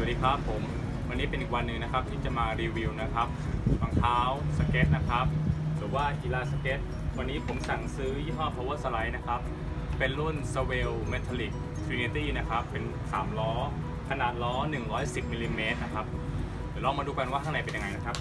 วัสดีครับผม วันนี้เป็นอีกวันหนึ่งนะครับที่จะมารีวิวนะครับรองเท้าสเก็ตนะครับหรือว่ากีฬาสเก็ตวันนี้ผมสั่งซื้อยี่ห้อ Power Slide นะครับ เป็นรุ่น s w e l l Metallic Trinity นะครับเป็น 3 ล้อ ขนาดล้อ 110มิลลิเมตรนะครับเดี๋ยวลองมาดูกันว่าข้างในเป็นยังไงนะครับ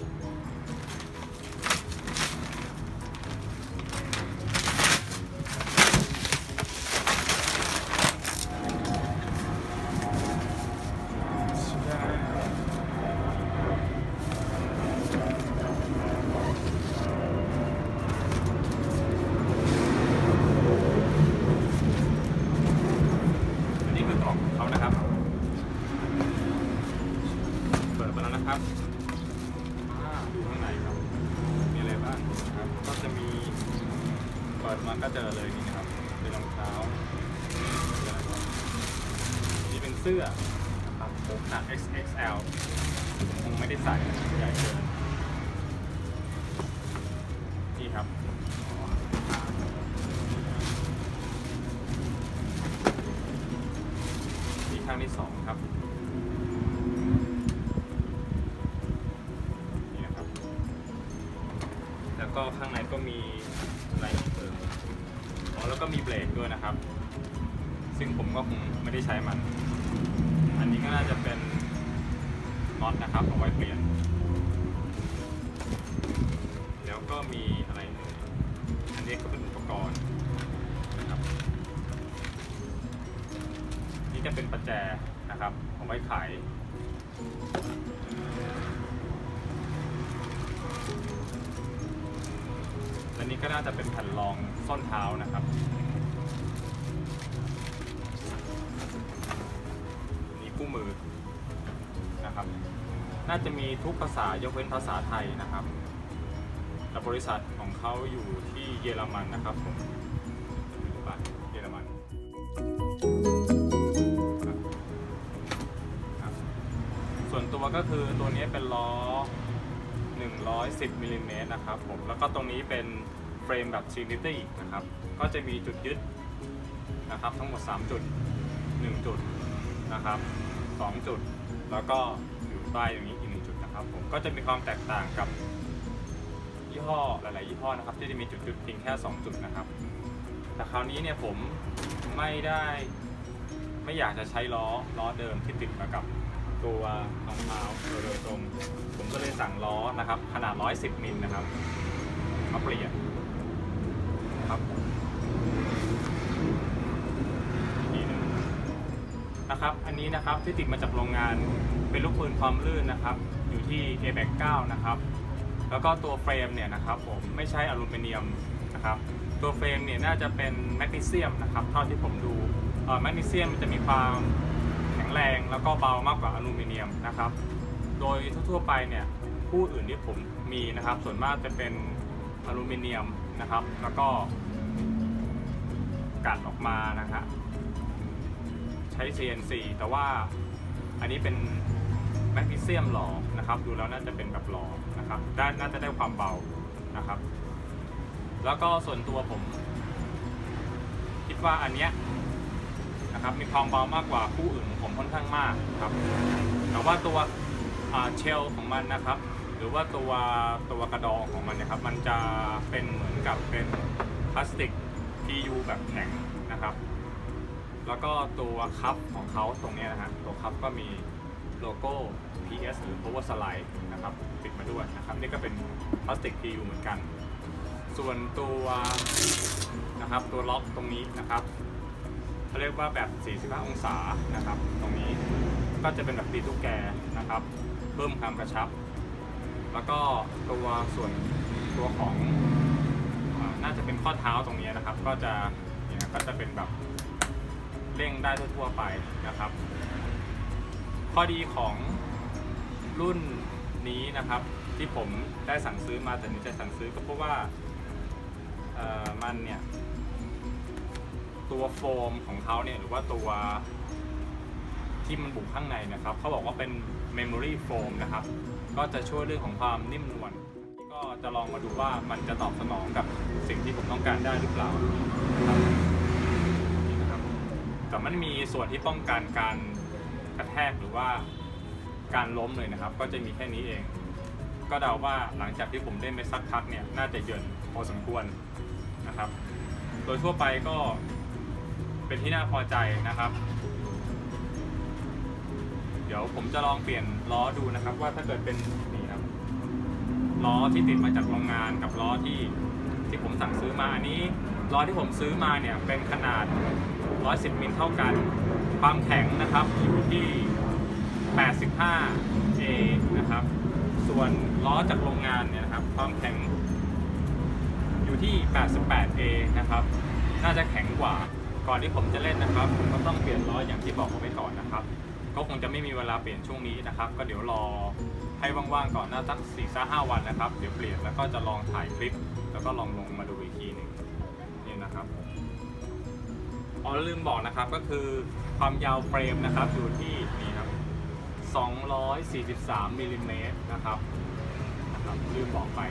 มาก็เจอเลยนี่นะครับ เป็นรองเท้านี่เป็นเสื้อนะครับผมขนาด XXL ผมคงไม่ได้ใส่ใหญ่เกินนี่ครับนี่ข้างที่สองครับนี่นะครับแล้วก็ข้างในก็มีอะไร แล้วก็มีเบรกด้วยนะครับ ซึ่งผมก็คงไม่ได้ใช้มัน อันนี้ก็น่าจะเป็นน็อตนะครับเอาไว้เปลี่ยน แล้วก็มีอะไร อันนี้ก็เป็นอุปกรณ์นะครับนี่จะเป็นประแจนะครับเอาไว้ไข นี่ก็น่าจะเป็นแผ่นรองส้นเท้านะครับ นี่คู่มือนะครับ น่าจะมีทุกภาษายกเว้นภาษาไทยนะครับแต่บริษัทของเขาอยู่ที่เยอรมันนะครับผมเยอรมันส่วนตัวก็คือตัวนี้เป็นล้อ 110มิลลิเมตรนะครับผมแล้วก็ตรงนี้เป็นเฟรมแบบ Trinity นะครับ ก็จะมีจุดยึดนะครับ ทั้งหมด 3 จุด 1 จุดนะครับ2จุด แล้วก็อยู่ใต้อย่างนี้อีกหนึ่งจุดนะครับผมก็จะมีความแตกต่างกับยี่ห้อหลาย ๆ ยี่ห้อนะครับ ที่จะมีจุดยึดเพียงแค่ 2 จุดนะครับ แต่คราวนี้เนี่ยผมไม่ได้ไม่อยากจะใช้ล้อล้อเดิมที่ติดมากับ ตัวรองเท้าโดยตรง ผมก็เลยสั่งล้อนะครับ ขนาด 110 มิลนะครับมาเปลี่ยนนะครับอีกทีหนึงนะครับ อันนี้นะครับที่ติดมาจากโรงงานเป็นลูกปืนความลื่นนะครับ อยู่ที่ a b a c 9นะครับ แล้วก็ตัวเฟรมเนี่ยนะครับผมไม่ใช่อลูมิเนียมนะครับ ตัวเฟรมเนี่ยน่าจะเป็นแมกนีเซียมนะครับเท่าที่ผมดูแมกนีเซียมมันจะมีความ แข็งแรงแล้วก็เบามากกว่าอลูมิเนียมนะครับ โดยทั่วๆไปเนี่ยคู่อื่นที่ผมมีนะครับ ส่วนมากจะเป็นอลูมิเนียมนะครับ แล้วก็กัดออกมานะครับใช้ CNC แต่ว่าอันนี้เป็นแมกนีเซียมหล่อนะครับ ดูแล้วน่าจะเป็นแบบหล่อนะครับได้น่าจะได้ความเบานะครับ แล้วก็ส่วนตัวผม คิดว่าอันเนี้ย นะครับมีความเบามากกว่าคู่อื่นของผมค่อนข้างมากครับแต่ว่าตัวเชลของมันนะครับ หรือว่าตัวตัวกระดองของมันนะครับ มันจะเป็นเหมือนกับเป็นพลาสติก PU แบบแข็งนะครับ แล้วก็ตัวคัพของเขาตรงนี้นะฮะตัวคัพก็มีโลโก้ PS หรือ Power Slide นะครับติดมาด้วยนะครับ นี่ก็เป็นพลาสติก PU เหมือนกัน ส่วนตัวนะครับตัวล็อกตรงนี้นะครับ เขาเรียกว่าแบบ 45 องศานะครับ ตรงนี้ก็จะเป็นแบบตีตุ๊กแกนะครับเพิ่มความกระชับ แล้วก็ตัวส่วนตัวของน่าจะเป็นข้อเท้าตรงนี้นะครับ ก็จะเนี่ยก็จะเป็นแบบเร่งได้ทั่วๆไปนะครับ ข้อดีของรุ่นนี้นะครับที่ผมได้สั่งซื้อมาแต่นี้จะสั่งซื้อก็เพราะว่ามันเนี่ย ตัวโฟมของเขาเนี่ยหรือว่าตัวที่มันบุกข้างในนะครับเขาบอกว่าเป็น memory foam นะครับ ก็จะช่วยเรื่องของความนิ่มนวลก็จะลองมาดูว่ามันจะตอบสนองกับสิ่งที่ผมต้องการได้หรือเปล่าแต่มันมีส่วนที่ป้องกันการกระแทกหรือว่าการล้มเลยนะครับ ก็จะมีแค่นี้เอง ก็เดาว่าหลังจากที่ผมเล่นไปสักพักเนี่ยน่าจะเยินพอสมควรนะครับ โดยทั่วไปก็ เป็นที่น่าพอใจนะครับ เดี๋ยวผมจะลองเปลี่ยนล้อดูนะครับ ว่าถ้าเกิดเป็นนี่ครับล้อที่ติดมาจากโรงงานกับล้อที่ที่ผมสั่งซื้อมาอันนี้ล้อที่ผมซื้อมาเนี่ยเป็นขนาด 110มิลเท่ากัน ความแข็งนะครับอยู่ที่ 85 A นะครับ ส่วนล้อจากโรงงานเนี่ยนะครับ ความแข็งอยู่ที่ 88 A นะครับ น่าจะแข็งกว่า ก่อนที่ผมจะเล่นนะครับผมก็ต้องเปลี่ยนล้ออย่างที่บอกเอาไว้ก่อนนะครับ ก็คงจะไม่มีเวลาเปลี่ยนช่วงนี้นะครับ ก็เดี๋ยวรอให้ว่างๆก่อนหน้าสักสี่สห้าวันนะครับเดี๋ยวเปลี่ยนแล้วก็จะลองถ่ายคลิป แล้วก็ลองลงมาดูอีกทีหนึ่งนี่นะครับอ๋อลืมบอกนะครับก็คือความยาวเฟรมนะครับอยู่ที่นี่ครับ243มิลลิเมตรนะครับนะครับลืมบอกไป